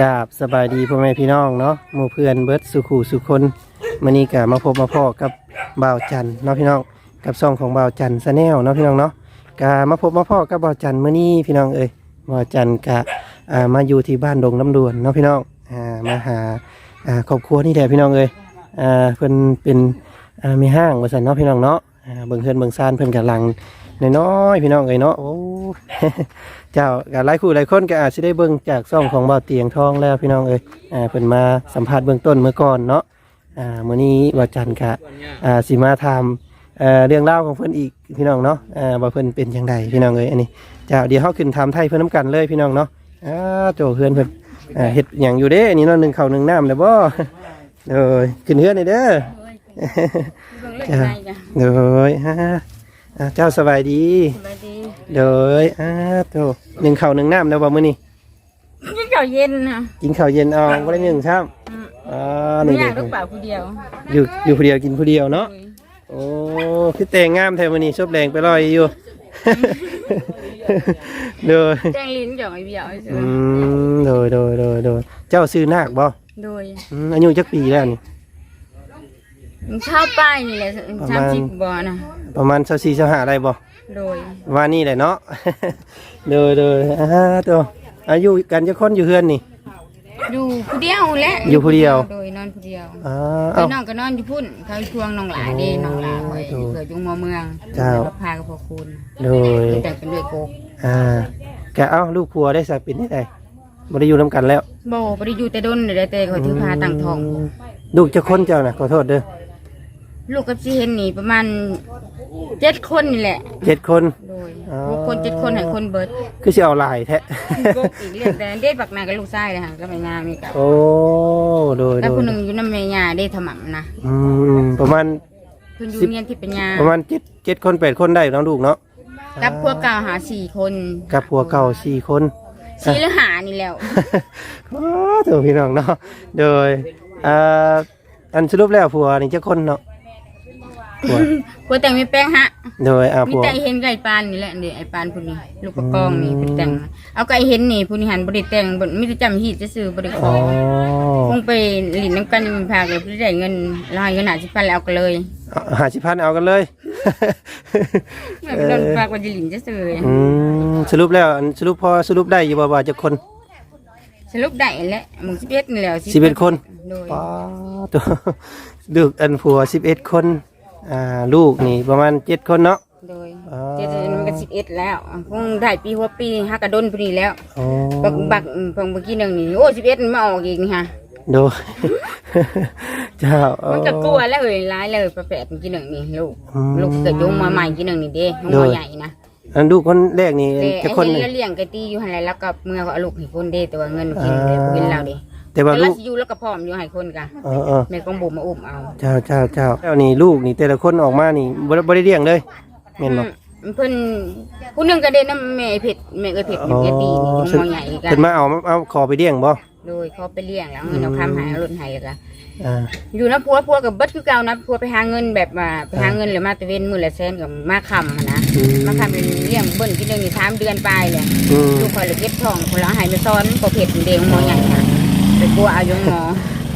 กราบสบายดีพ่อแม่พี่น้องเนาะหมู่เพื่อนเบิร์ดสุขูสุคนมื้อนี้ก็มาพบมาพ่อกับบ่าวจันเนาะพี่น้องกับซองของบ่าวจันทร์ซะแนลเนาะพี่น้องเนาะก็มาพบมาพ่อกับบ่าวจันมื้อนี้พี่น้องเอ้ยบ่าวจันก็อ่ามาอยู่ที่บ้านดงน้ำดวนเนาะพี่น้องมาหาครอบครัวนี่แหละพี่น้องเอ้ยเพิ่นเป็นมีห้างว่าซั่นเนาะพี่น้องเนาะเบิ่งเฮือนเบิ่งซานเพิ่นกำลังน้อยๆพี่น้องเอ้ยเนาะโอ้ เจ้าก็หลายคู่หลายคนก็อาจจะได้เบิ่งจากซ่องของบ่าวเตียงทองแล้วพี่น้องเอ้ยอ่าเพิ่นมาสัมภาษณ์เบื้องต้นเมื่อก่อนเนาะอ่ามื้อนี้บ่าวจันทร์ก็อ่าสิมาถามเอ่อเรื่องราวของเพิ่นอีกพี่น้องเนาะอ่าว่าเพิ่นเป็นจังไดพี่น้องเอ้ยอันนี้เจ้าเดี๋ยวเฮาขึ้นถามไทยเพิ่นนํกันเลยพี่น้องเนาะอ่าโจเฮือนเพิ่นอ่าเฮ็ดหยังอยู่เด้อันนี้เนาะหนึ่งข้าวหนึ่งน้ำแล้วบ่เอ้ยขึ้นเฮือนนี่เด้อ เบิ่งเล็กใจจ้ะเด้อฮะ อ่าเจ้าสบายดี สบายดีเด้ออ่าโตหนึ่งข้าวหนึ่งน้ำแล้วบ่มื้อนี้กินข้าวเย็นนะกินข้าวเย็นเอาก็ได้หนึ่งครับอืมอ่าไม่นี่อยากเด็ลูกกเปล่าผู้เดียวอยู่อยู่ผู้เดียวกินผู้เดียวเนาะ โอ้ยโอ้พี่แต่งงามแท้วันนี้ชอบแรงไปลอยอยู่ โดยแจ้งลิ้นจ่องไอเบียวไอ้เสือือมโดยโดยโดยโดยเจ้าซื้อนาคบ่โดยอืมอายุจักปีแล้วนี่มัน ชอบป้ายนี่แหละประสามมาณสิบบ่อนะประมาณ24 25อะไรบ่โดยประมาณนี้แหละเนาะโดยโดยอ่าตัวอายุกันจะคนอยู่เฮือนนี่ อยู่ผู้เดียวแหละอยู่ผู้เดียว โดยนอนผู้เดียวอ่าไปเอ้านอนก็นอนอยู่พุ่นเขาทวงน้องหลาเด้น้องหลาไว้โอ้เกิดจุงมอเมืองเจ้า แล้วพากับพ่อคุณโดยแต่งเป็นด้วยโกกอ่าแกเอ้าลูกผัวได้สักปีนี้ได้บ่ได้อยู่นํกันแล้วโบบ่ได้อยู่แต่ดนเลยแต่เขาถือพาตั้งทองลูกจะคนเจ้านะขอโทษเด้อ ลูกกับซีเห็นนี่ประมาณเจ็ดคนนี่แหละ เจ็ดคน โดยอ๋อ หกคนเจ็ดคนให้คนเบิดคือสิเอาหลายแท้กบอีกเรียกแต่เด็ดบักนากับลูกชายเลยค่ะก็ไม่งามนี่กับโอ้โดยแล้วโดคนยหนึ่งอยู่น้ำเมียาได้ถมัมนะอืมประมาณเพิ่นอยู่สิบเรียนที่ปัญญาประมาณเจ็ดเจ็ดคนแปดคนได้เน้องลูกเนาะกับพวกเก่าหาสี่คนกับผัวเก่าสี่คน สี่หรือหานี่แล้วโอ้ถูกพี่น้องเนาะโดยอ่าอันสรุปแล้วผัวนี่จะคนเนาะ ผัวพวกแต่งไม่แป้งฮะโดยอ่ามีผัวแต่เห็นไก่ปานนี่แหละเดี๋ยวไอ้ปานผู้นี้ลูกประกองนี่เป็นแต่งเอาไก่เห็นนี่ผู้นี้หันบริแต่งบไมแต่ได้จำฮีดจะซื้อบริขอ๋ออคงไปหลินน้ำกันมันพาเลยผู้ได้เงินลายเงินหาสิบพันแล้วเอากันเลยหาสิพันเอากันเลย ไม่ไปโดนฝากว่าจะหลินจะซื้ออืมสรุปแล้วอันสรุปพอสรุปได้อยู่บ่ว่าจะคน สรุปได้แหละหมึงสิบเอ็ดนี่แหล้วสิบเอ็ดคน โดย ป้าตัวลูกอันผัวสิบเอ็ดคน อ่าลูกนี่ประมาณเจ็ดคนเนาะ โดยอ๋อ เจ็ดมันก็สิบเอ็ดแล้วคงได้ปีหัวปีฮักกระดนพอดีแล้วอ๋อบักบักเพิ่งเมื่อกี้หนึ่งนี่โอ้สิบเอ็ดมันมาออกอีกนี่ฮะโดย เจ้าอ๋อมันก็กลัวแล้วเอ้ยร้ายเลยประแปดเมื่อกี้หนึ่งนี่ลูกอืมลูกเกิดยงมาใหม่กี่หนึ่งนี่เด้ยงโดมายใหญ่นะอันลูกคนแรกนี่แต่จะไอ้คนเห็นหนึ่งแล้วเลี้ยงไก่ตีอยู่หันไรแล้วก็เมื่อเขาเอาลูกให้คนเด้แต่ว่าเงินกินเด้กินเราเด้ แต่ว่าแต่ลูละก สิอยู่แล้วก็พร้อมอยู่ให้คนกันเออเออแม่กองบุ๋มมาอุ้มเอาเจ้าเจ้าเจ้าเจ้านี่ลูกนี่แต่ละคนออกมานี่บ่ได้บ่ได้เลี้ยงเลยแม่นบ่อืมเพิ่นผู้หนึ่งก็เด้น้ำแม่ไอ้เผ็ดแม่เอ้ยเผ็ดอยู่ไก่ตีนี่เป็นหมอใหญ่กัเพิ่นนมาเอาเอาขอไปเลี้ยงบ่โดยเขาไปเลี้ยงแล้วเงินเอาคำหายเอารถใหายแล้วก็อ่า อยู่นะพัวพัวกับเบิดคือเก่านะพัวไปหาเงินแบบว่าไปหาเงินหรือมาตะเวนมือละแสนกับมาคำอะนะอืม มาคำเป็นเลี้ยงเบิ้ลที่เดือนนี่สามเดือนไปเลยอืมลูกคอยเลยเก็บทองคนละใหายไปซ้อนกบเผ็ดเดงหมอใหญ่ค่ะ ไปกลัวเอายงหมอ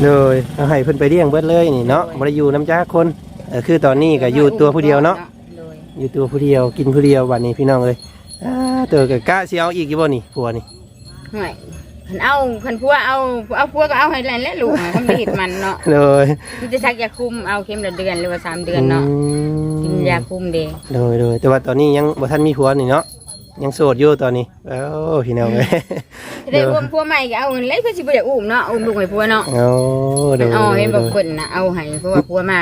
เลยเอาให้เพิ่นไปเลี้ยงเบิดเลยนี่เนาะบ่ได้อยู่น้ำจ้าคนเออคือตอนนี้ก็อยู่ตัวผู้เดียวเนาะโดยอยู่ตัวผู้เดียวกินผู้เดียววันนี้พี่น้องเลยอ่าเตอกับกะสิเอาอีกกี่บ่นี่ผัวนี่ห่วยคันเอาคันพัวเอาเอาพัวก็เอาให้แลนและลูกมันไม่เห็ดมันเนาะเลยที่จะซักยาคุมเอาเข็มละเดือนหรือว่าสามเดือนเนาะกินยาคุมเดงเลยเลยแต่ว่าตอนนี้ยังบ่ทันมีผัวนี่เนาะ ยังโสดอยู่ตอนนี้เอ้าพี่น้องเลยได้อุ้มพัวใหม่ก็เอาเงินเลยเพื่อสิบ่ได้อุ้มเนาะอุ้มลูกให้พัวเนาะโอ้เดี๋ยวเอาให้บอกเกินนะเอาให้เพราะว่าพัวมา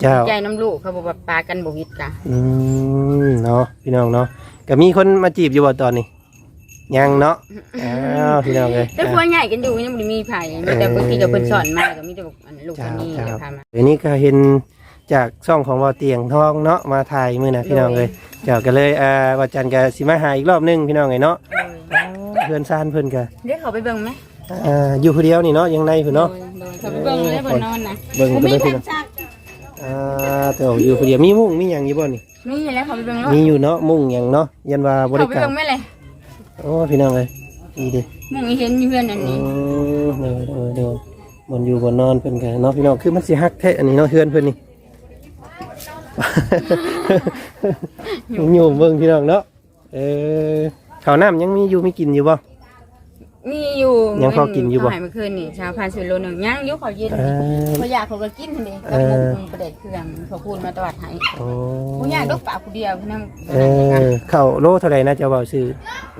เจ้าใจน้ำลูกเขาบอกว่าปลากันบ่วิดกะอืมเนาะพี่น้องเนาะก็มีคนมาจีบอยู่บ่ตอนนี้ยังเนาะอ้าวพี่น้องเลยแต่พัวใหญ่กันอยู่ยังได้มีไผมีแต่บางทีก็เพิ่นสอนมาก็มีแต่บอกลูกคนนี้เดี๋ยวพามาเดี๋ยวนี้ก็เห็นจากช่องของบ่อเตียงทองเนาะมาถ่ายมือนะพี่น้องเลย เจ้าก็เลยอ่าว่าจันทร์ก็สิมาหาอีกรอบหนึงพี่น้องเลยเนาะเพื่อนซ่านเพื่อนกันเดี๋ยวเขาไปเบิ่งไหมอ่าอยู่คนเดียวนี่เนาะยังในเพื่อนเนาะโดยโดยเขาไปเบิ่งเลยบ่นอนนะเบิ่งบ่กันมีเลยแผพี่นน้องซักอ่าแต่ว่าอยู่คนเดียวมีมุ้งมีหยังอยู่บ่นี่มีแล้วเขาไปเบิ่งแล้วมีอยู่เนาะมุ้งหยังเนาะยันว่าบเขาริไปการเบิ่งไหมเลยโอ้พี่น้องเลยดีดิมึงเห็นอยู่เพื่อนอันอืนี้มเด้อเด้อเด้อบนอยู่บนนอนเพิ่นก็เนาะพี่น้องคือมันสิฮักแท้อันนี้เนาะเฮือนเพิ่นนี่ โยมเบิ่งพี่น้องเนาะเออข้าวน้ำยังมีอยู่มีกินอยู่บ่ มีอยู่ยังพอกินอยู่บ่เขาหายเมื่อคืนนี่ชาวพันธุ์สุโลหนึ่งยังอยุเขาเย็นเออ เขาอยากเขาก็กินทันทีเอกับอหมุกประเด็ดเครื่องเขาพูดมาตวัดให้โอ้เขาอยากดกปากคนเดียวพี่น้องเออข้าวโลเท่าไหร่นะเจ้าเว้าซื้อ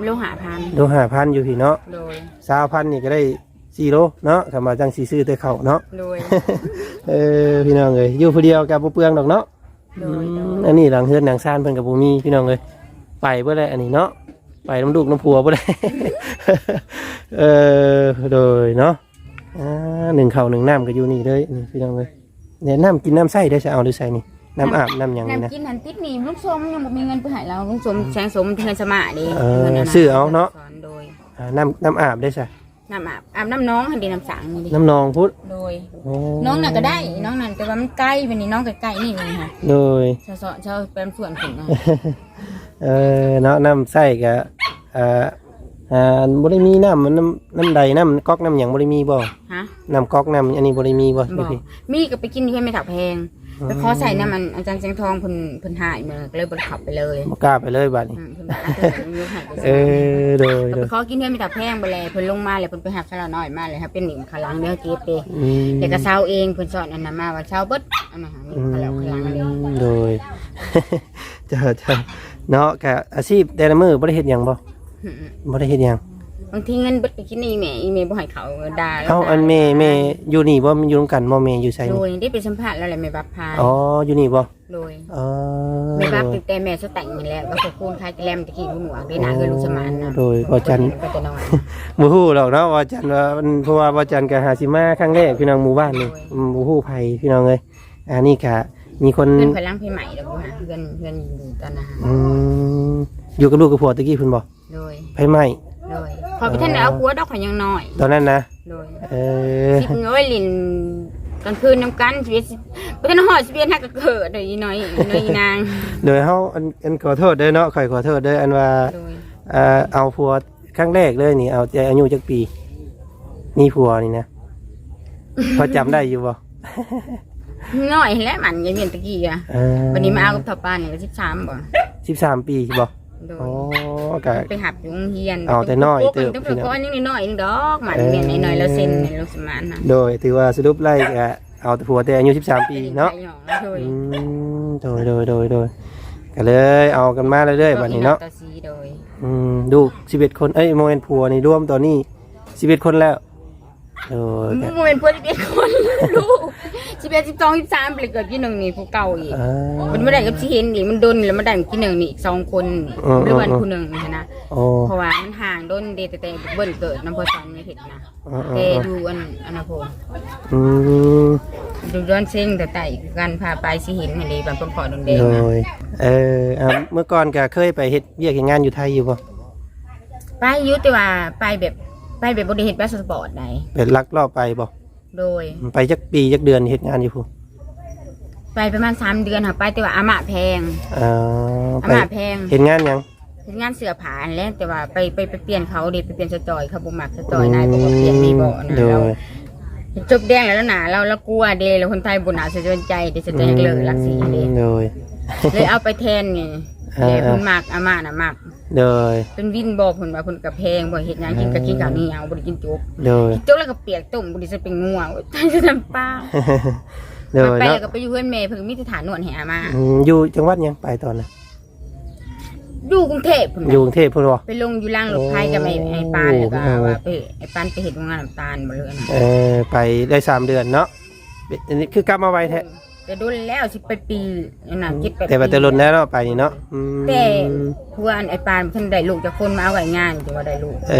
โลหะพันโล5,000อยู่พี่เนาะโดย20,000นี่ก็ได้4โลเนาะคำว่าจังสิซื้อแต่ข้าวเนาะ โดย เออพี่น้องเอ้ยอยู่ผู้เดียวกับบ่เปลืองดอกเนาะ โดอืยโดมยอันนี้หลังเฮือนหลังซ่านเพิ่นก็บ่มีพี่น้องเอ้ยไปเบ่ได้อันนี้เนาะไปน้ำลูกน้ำผัวบ่ได้ เออโดยเนาะอ่าหนึ่งข้าวหนึ่งน้ำก็อยู่นี่เลยนี่พี่น้องเอ้ยเนี่ยน้ำกินน้ำใส่ได้จะเอาหรือใส่นี่น้ำอาบน้ำหยังนี่นะ น้ำกินหันติดหนี่ลุงสมยังบ่มีเงินไปใหายเราลุงสมแสงสมเทือนสมาดิเอองินนั้นซื้อเอาเนาะ สอนโดยอ่าน้ำน้ำอาบได้ใช่ น้ำอาบอาบน้ำน้องหันดีน้ำสังนี่ดิน้ำนองพุทธโดย โอ้น้องน่ะก็ได้ น้องนั่นแต่ว่ามันใกล้ไปนี่น้องใกล้ๆนี่เลยค่ะโดย ชาวเสาะชาวเป็นส่วนผลนะเออเนาะน้ำใส่ก็อ่าอ่าบ่ได้มีน้ำมันน้ำน้ำใดน้ำก๊อกน้ำหยังบ่ได้มีบ่ฮะน้ำก๊อกน้ำอันนี้บ่ได้มีบ่บนี่อกพี่มีก็ไปกินที่ไม่ถักแพง ไปขอใส่น้ำมันอาจารย์เชียงทองเพิ่นเพิ่นหายมือก็เลยบ่ได้ขับไปเลยบ่กล้าไปเลยบัดนี้อืมเพิ่นบอกว่าเพิ่นยกให้ไปเออโดยก็โดไปยขอกินที่ไม่ถักแพงไปเลยเพิ่นลงมาเลยเพิ่นไปหักข้าวน้อยมาเลยครับเป็นหนิมขลังเนื้อเก็บเด้อืมเด็กก็เช้าเองเพิ่นสอนอันนั้นมาว่าเช้าเบิดอันนั้นหานี่อืขลังขลังเลยมโดย เจ้าเจ้าเนาะกะอาชีพแต่ละมื้อบ่ได้เฮ็ดหยังบ่อืมบ่ได้เฮ็ดหยัง บางทีเงินเบิดไปกินอีแม่อีแม่บ่ให้เขาด่าแล้วเอ้าอันแม่แม่อยู่นี่บ่มันอยู่นำกันบ่แม่อยู่ไสโดนี่ยได้ไปสัมภาษณ์แล้วแหละแม่บับพายอ๋ออยู่นี่บ่โดยอ๋อแม่บับตั้งแต่แม่สแต่งนี่แหละก็ขอบคุณคายแลมตะกี้ผู้หนูได้หนาเงินลูกสมานนะโดยบ่จันก็จะนอนบ่ฮู้หรอกเนาะว่าจันว่ามันเพราะว่าบ่จันก็หาสิมาครั้งแรกพี่น้องหมู่บ้านนี่อืมบ่ฮู้ไผพี่น้องเอ้ยอันนี้ก็มีคนเพื่อนพลังพี่ใหม่แล้วบ่ฮะเพื่อนเพื่อนอยู่ตอนนั้นฮะอืมอยู่กับลูกกับผัวตะกี้เพิ่นบ่โดยไผไหม้ โดยพอไปท่านได้เอาผัวดอกข่อยยังน้อยตอนนั้นนะโดยเออสิบเงยลินกลางคืนน้ำกันชีวิตไปท่านหอดชีวิตฮักก็เกิดเลยอีน้อยอีน้อยอีนางโดยเฮาอันอันขอโทษเด้อเนาะข่อยขอโทษเด้ออันว่าโดยเอ่อเอาผัวครั้งแรกเลยนี่เอาแต่อายุจักปีมีผัวนี่นะพอจำได้อยู่บ่น้อยแล้วมันยังเมียนตะกี้อะเออวันนี้มาเอากับทับป้านเนี่ยก็สิบสามบ่13 ปีบ่โดยอ๋อ ก็ ไปหับอยู่โรงเรียนเอาแต่น้อยเติบต้องพี่ไปน้อง ก้อนยังน้อยๆนึงดอกมันเมียนน้อยๆแล้วเซ็นในลูกสมานนะโดยถือว่าสรุปไล่ก็เอาแต่ผัวแต่อายุ13 ปีเนาะโดยอืมโดยโดยโดยโดยก็เลยเอากันมาเรื่อยๆบัดนี้เนาะต่อสีโดยอืมลูก11คนเอ้ยโมเมนผัวนี่รวมตอนนี้11คนแล้ว โดยก็มึงเป็นพวกที่เป็นคนลูกสิบเอ็ดสิบสองสิบสามไปเกิดที่หนึ่งนี่ผู้เก่าอีกอ่า มันไม่ได้กับที่เห็นอีกมันโดนแล้วมันได้ที่หนึ่งนี่อีกสองคนอืมหรือวันผู้หนึ่งนี่นะโอ้ เพราะว่ามันห่างโดนเดแต่แต่เบิ้ลเกิดน้ำพอสองไม่เห็นนะอ่าแต่ๆดูอันอันนะพงๆอืมดูย้อนเซ็งแต่แต่อีกการพาไปสิเห็นอันนี้บางคนขอโดนเดงโดนะยเอออะเมื่อก่อนก็เคยไปเฮ็ดเวียกเฮ็ดงานอยู่ไทยอยู่บ่ไปอยุติว่าไปแบบ ไปแบบบริเหตุแบบสปอร์ตใดเป็นลักลอบไปบ่โดย ไปจักปีจักเดือนเฮ็ดงานอยู่พุ่นไปประมาณสามเดือนค่ะไปแต่ว่าอามาแพงอ่าอาไปมาแพงเฮ็ดงานหยังเฮ็ดงานเสือผาอันแหล้วแต่ว่าไปไปไปเปลี่ยนเขาเด็ไปเปลี่ยนสจอยเขาบ่มักสจอยนายบอกว่าเปลี่ยนนี่บ่นะโดเรายจบแดงแล้วหนาเราเรากลัวเดแล้วคนไทยบ่หนาเสียใจเดเสียใจเลยรักสีเด โดย เลยเอาไปแทนไง อ่าเดเพิ่นมักอาม่าน่ะมักโดยเป็นวินบอกเพิ่นว่าเพิ่นก็แพงบ่เฮ็ดหยังกินก็กินข้าวเหนียวบ่ได้กินจุกโดยจุกแล้วก็เปียกต้มบ่ได้จะเป็นงัวตายจะทำป้าโดยไปเนาะแล้วก็ไปอยู่เพื่อนแม่เพิ่นมีสถานนวดให้อาม่าอืมอยู่จังหวัดหยังไปตอนน่ะอยู่กรุงเทพพุ่นอยู่กรุงเทพพุ่นบ่ ไปลงอยู่ล่างรถไฟกับไอ้ไอ้ปานแล้วก็โอ้ว่าไปไอ้ปานไปเฮ็ดโรงงานน้ำตาลบ่เลยนะเออไปได้สามเดือนเนาะอันนี้คือกลับมาไวแท้ แต่โดนแล้วสิไปปีนั่นน่ะคิดไปแต่ว่าแต่ลนแล้วเนาะไปนี่เนาะอืมแต่เพื่อนไอ้ปานเพิ่นได้ลูกจากคนมาเอาไว้งานจังว่าได้ลูกเอ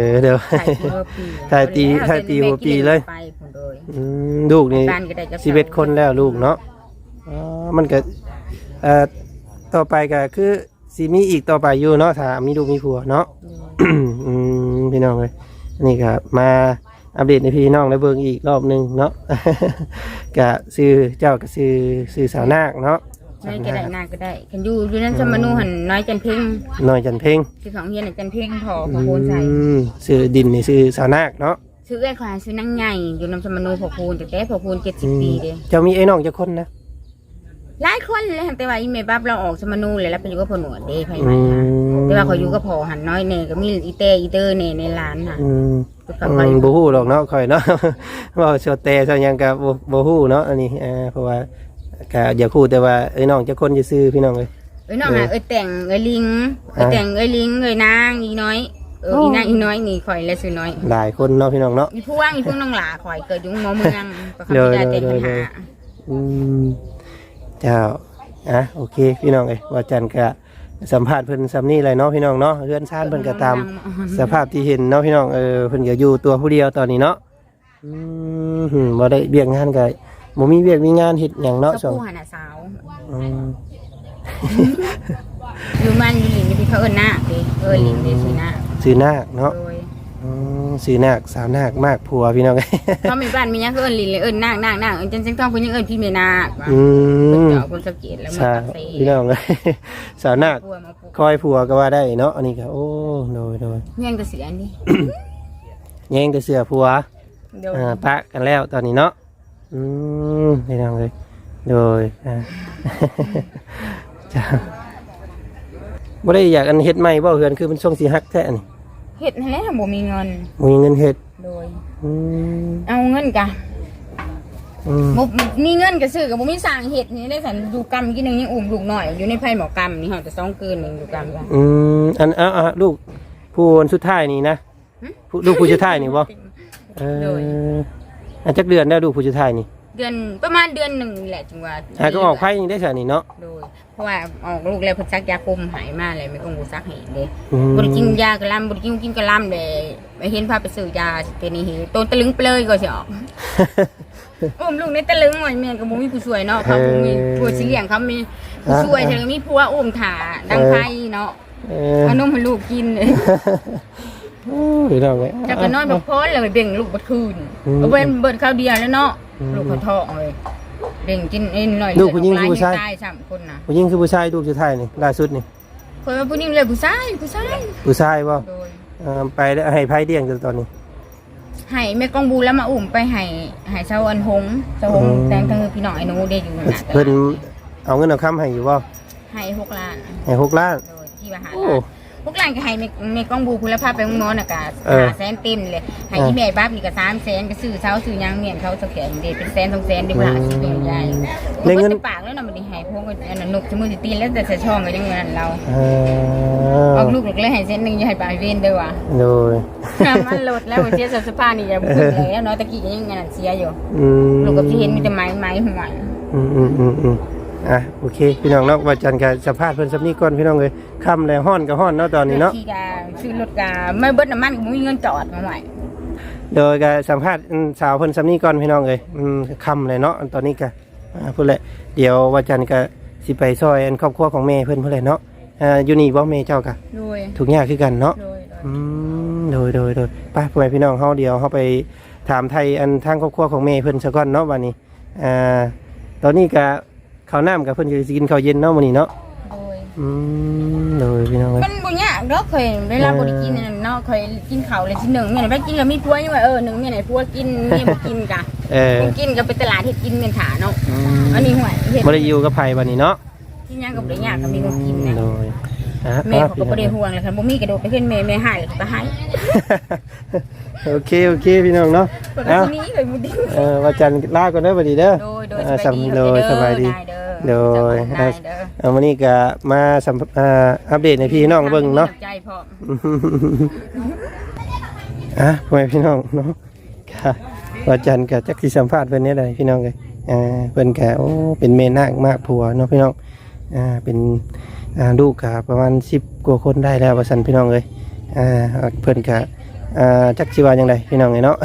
อเดี๋ยว ถ่ายปีว่าปีถ่ายตีถ่ายตีหัวปีเลย ไปพุ่นเลย อืมลูกนี่ปานก็ได้กับสิบเอ็ดคนแล้วลูกเนาะอ๋อมันก็เอ่อต่อไปก็คือสิมีอีกต่อไปอยู่เนาะถ้ามีลูกมีผัวเนาะ อืมพี่น้องเลยนี่ก็มา อัปเดตในพี่น้องและเบิ่งอีกรอบหนึงเนาะก็ซื้อเจ้าก็ซื้อซื้อสาวนาคเนาะน้อยก็ได้นาก็ได้คันอยู่อยู่นั้นสมนูหันน้อยจันเพ่งน้อยจันเพ่งคือของเฮียนจันเพ่งพอพอโคนใส่อืมซื้อดินนี่ซื้อสาวนาคเนาะซื้อไอ้ขอยซื้อนางใหญ่อยู่นำสมโนพอคูณแต่แต่พอคูณ70ปีเด้เจ้ามีไอ้น้องจักคนนะหลายคนเลยแต่ว่าอีเมบับเราออกสมโนเลยแล้วไปอยู่กับพ่อหนวดเด้ไผอืมาม แต่ว่าเขาอยู่กับพ่อหันน้อยแน่ก็มีอีเตอีเตอร์แน่ในร้านน่ะอืมก็อืค่อยมบ่ฮู้หรอกเนาะข่อยเนาะว่าโซเตซะหยังก็บ่บ่ฮู้เนาะอันนี้เอ่อเพราะว่าก็อย่าฮู้แต่ว่าไอ้น้องจักคนซื่อๆพี่น้องเอ้ย เอ้ยน้องอะเอ้ยแต่งเอ้ยลิงเอ้ยแต่งเอ้ยลิงเอ้ยนางอีน้อยเอออีนางอีน้อยนี่ข่อยและซื้อน้อยหลายคนเนาะพี่น้องเนาะอีพวงอีพวงน้องหลาข่อยเกิดอยู่หมอเมืองก็เขาเดี๋ยวไม่ได้แต่งเดี๋ปัยวญหาเดี๋ยวอืมเจ้าอะโอเค พี่น้องเอ้ยว่าจันก็ สัมภาษณ์เพิ่นซ้ำนี่เลยเนาะพี่น้องเนาะเฮือนชานเพิ่นก็ตามสภาพที่เห็นเนาะพี่น้องเออเพิ่นก็อยู่ตัวผู้เดียวตอนนี้เนาะอืมหืมบ่ได้เบียกงานก็บ่มีเบียกมีงานเฮ็ดหยังเนาะก็สองผู้หันน่ะสาวอืมอยู่มันอยู่หลิงที่เขาเอิ้นหน้าเด้เอิ้นหลิงเด้สิหน้าซื้อนาคเนาะโดย อืมซื้อนาคสาวนาคมากผัวพี่น้องเอ้ยเขามีบ้านมีหยังก็เอิ้นหลิงเลยเอิ้นนางนางนางเอิ้นจันจังทองเพิ่นยังเอิ้นพี่เมนาว่าอืเพิ่นมเจ้าคนสะเกตแล้วมันใช่ตัดเซ่พี่น้องเอ้ยสาวนาคกลัวมาปลูกคอยผัวก็ว่าได้เนาะอันนี้ก็โอ้โดยโดยเงี้ยงก็เสียอันนี้แย่งแต่เสื้อผัวเดี๋ยวอ่าปะกันแล้วตอนนี้เนาะอืมนี่น้องเลยโดยอ่า จ้าบ่ได้อยากอันเฮ็ดใหม่บ่เฮือนคือมันช่วงสิฮักแท้นี่ เฮ็ดนั่นแหละบ่มีเงิน บ่มีเงินเฮ็ดโดย อืมเอาเงินกะอืมบ่มีเงินก็ซื้อก็บ่มีสร้างเฮ็ดนี่ได้สันอยู่กรรมกินหนึงยังอุ้มลูกน้อยอยู่ในไผหมอกรรมนี่เฮาจะ2คืนหนึงอยู่กรรมจ้ะอืมอันเอาเอาลูกผู้คนสุดท้ายนี่นะหึผู้ลูกผู้สุดท้ายนี่บ่เอโดย ออันจักเดือนได้ลูกผู้สุดท้ายนี่ เดือนประมาณเดือนหนึงนี่แหละจังว่าอ่าก็ออกไผนี่ได้ซะนี่เนาะโดยเพราะว่าออกลูกแล้วเพิ่นซักยาคุมหายมาเลยไม่ต้องบ่ซักให้เด้อืมบ่ได้กินยากระลำบ่ได้กินกินกระลำเด้ไปเห็นพาไปซื้อยาเป็นนี่เฮโตนตะลึงเปลยก็สิออกอุ้มลูกในตะลึงหน่อยแม่นก็บ่มีผู้ช่วยเนาะเขาบ่มีผู้สิเลี้ยงเขามีผู้ช่วยเธอมีผัวอุ้มถ่าดังไผเนาะเออเอานมให้ลูกกินเลย โอ้ยพี่น้องเอ้ยจักก็นอนบ่พอแล้วไปเบ่งลูกบ่คืนอืม เอาเว้นเบิดข้าวเดียวแล้วเนาะอืม ลูกเขาท้องเลยเบ่งกินเอ็นหน่อยลูกผู้หญิงเลือดออผู้ชายตายสามคนน่ะผู้หญิงคือผู้ชายลูกสุดท้ายนี่ล่าสุดนี่คนว่าผู้หญิงเลยผู้ชายผู้ชายผู้ชายบ่โดยเอ่อไปแล้วให้ไผเลี้ยงจนตอนนี้ ให้แม่กองบูแล้วมาอุ้มไปให้ให้ชาวอันหงชาวหงอืม แตงทางพี่น้องไอ้หนูได้อยู่นั่นน่ะเพิ่นเอาเงินเอาคำให้อยู่บ่ให้หกล้านให้หกล้าน โดยที่ว่าหาโอ้ล้าน หกล้านก็ให้แม่แม่กองบูคุณภาพไปห้องนอนน่ะก็เออ หาแสนเต็มเลยให้เอออีแม่บ้าบนี่ก็สามแสนก็ซื้อเช้าซื้อหยังเมียนเขาสแกนเด็เป็นแสนสองแสนได้บ่ล่ะสิเป็นใหญ่ได้เงินบ่ปากแล้วน่ะมันได้ให้พวกอันนั้นนกชะมือสิตีนแล้วแต่ใส่ช่องก็ยังเงินเราเออออกลูกเลยให้เส้นหนึงอย่าให้ปลายเวนเด้อว่ะ โดยมันลดแล้วเสียสภาพนี่อย่าพูดแล้วเนาะตะกี้ก็ยังงานเสียอยู่อืมลูกกับที่เห็นมีแต่ไม้ไม้หัวอืมอืมอืมอืม อะโอเค พี่น้องเนาะว่าจันก็สัมภาษณ์เพิ่นสับนี้ก่อนพี่น้องเอ้ยค่ำแล้วฮ้อนก็ฮ้อนเนาะตอนนี้เนาะขี่กาซื้อรถกาไม่เบิดน้ำมันก็บ่มีเงินจอดมาใหม่โดยก็สัมภาษณ์อืมสาวเพิ่นสับนี้ก่อนพี่น้องเอ้ยอืมค่ำเลยเนาะตอนนี้ก็อ่าพูดแหละเดี๋ยวว่าจันก็สิไปซอยอันครอบครัวของแม่เพิ่นพุ่นแหละเนาะอ่าอยู่นี่บ่แม่เจ้าก็โดยทุกอย่างคือกันเนาะ โดยโดย อืมโดยโดยโดยไป้าพ่อแม่พี่น้องเฮาเดียวเฮาไปถามไทยอันทางครอบครัวของแม่เพิ่นซะก่อนเนาะวันนี้อ่าตอนนี้ก็ ข้าวน้ำกับเพิ่นอยู่สิกินข้าวเย็นเนาะมื้อนี้เนาะโดยอืมโดยพี่น้องเอ้ย มันบ่ยากดอกเคยเวลาบ่ได้กินนั่นเนาะเคยกินข้าวเลยทีหนึ่งแม่นไปกินแล้วมีผัวยังว่าเออหนึ่งแม่ไหนผัวกินแม่บ่กินกะเออบ่กินก็ไปตลาดเฮ็ดกินเงินถาเนาะอืมอันนี้ห่วยเฮ็ดบ่ได้อยู่กับไผบัดนี้เนาะกินหยังก็บ่ได้ยากก็มีคนกินนะ โดย อะแม่เขาก็บ่ได้ห่วงเลยคันบ่มีก็โดดไปขึ้นแม่แม่ให้ก็ให้โอเคโอเคพี่น้องเนาะปกเอ้าตินี้เลยบ่ดีเออว่าจันทร์ลาก่อนเด้อบัดนี้เด้อโดยโดยอ่าสบายดีโดยสบายดีเด้อโดยได้เด้อเอาวันนี้ก็มาสัมภอ่าอัปเดตให้พี่น้องเบิ่งเนาะ ใจพร้อม อะพ่อแม่พี่น้องเนาะค่ะว่าจันทร์กับจักที่สัมภาษณ์เพิ่นเนี่ยเลยพี่น้องเลยอ่าเพิ่นก็โอ้เป็นเมนากมากผัวเนาะพี่น้องอ่าเป็น อ่าลูกกับประมาณ10กว่าคนได้แล้วว่าซั่นพี่น้องเลยอ่าเพิ่อนก็อ่าจักสิว่างไดพี่น้องเลยเนาะ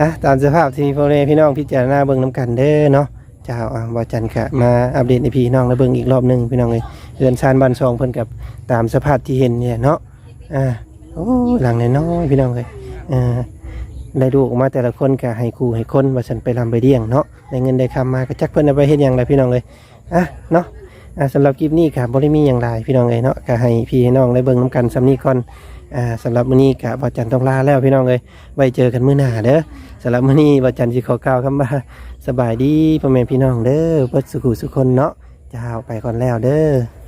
อะตามสภาพที่พ่อแม่พี่น้องพิจารณาเบิ่งนํกันเด้อเนาะเจ้าอ่าว่าจันก็มาอัปเดตให้พี่น้องแล้วเบิ่งอีกรอบหนึ่งพี่น้องเลยเรือนชานบ้านซองเพิ่นกับตามสภาพที่เห็นเนี่ยเนาะอ่าโอ้หลังน้อยๆพี่น้องเลยอ่าได้ดูออกมาแต่ละคนก็ให้ครูให้คนว่าฉันไปลำไปเลี้ยงเนาะได้เงินได้คำมาก็จักเพิ่นเอาไปเฮ็ดหยังไรพี่น้องเลยอะเนาะ อ่าสำหรับคลิปนี้ค่ะบ่ได้มีอย่างไรพี่น้องเลยเนาะก็ให้พี่ให้น้องได้เบิ่งน้ำกันสำนีก่อนอ่าสำหรับมื้อนี้กะบ่จันต้องลาแล้วพี่น้องเลยไว้เจอกันมื้อหน้าเด้อสำหรับมื้อนี้บ่จันสิขอกล่าวคำว่าสบายดีพ่อแม่พี่น้องเด้อเบิดสุขุสุขคนเนาะเอาไปก่อนแล้วเด้อ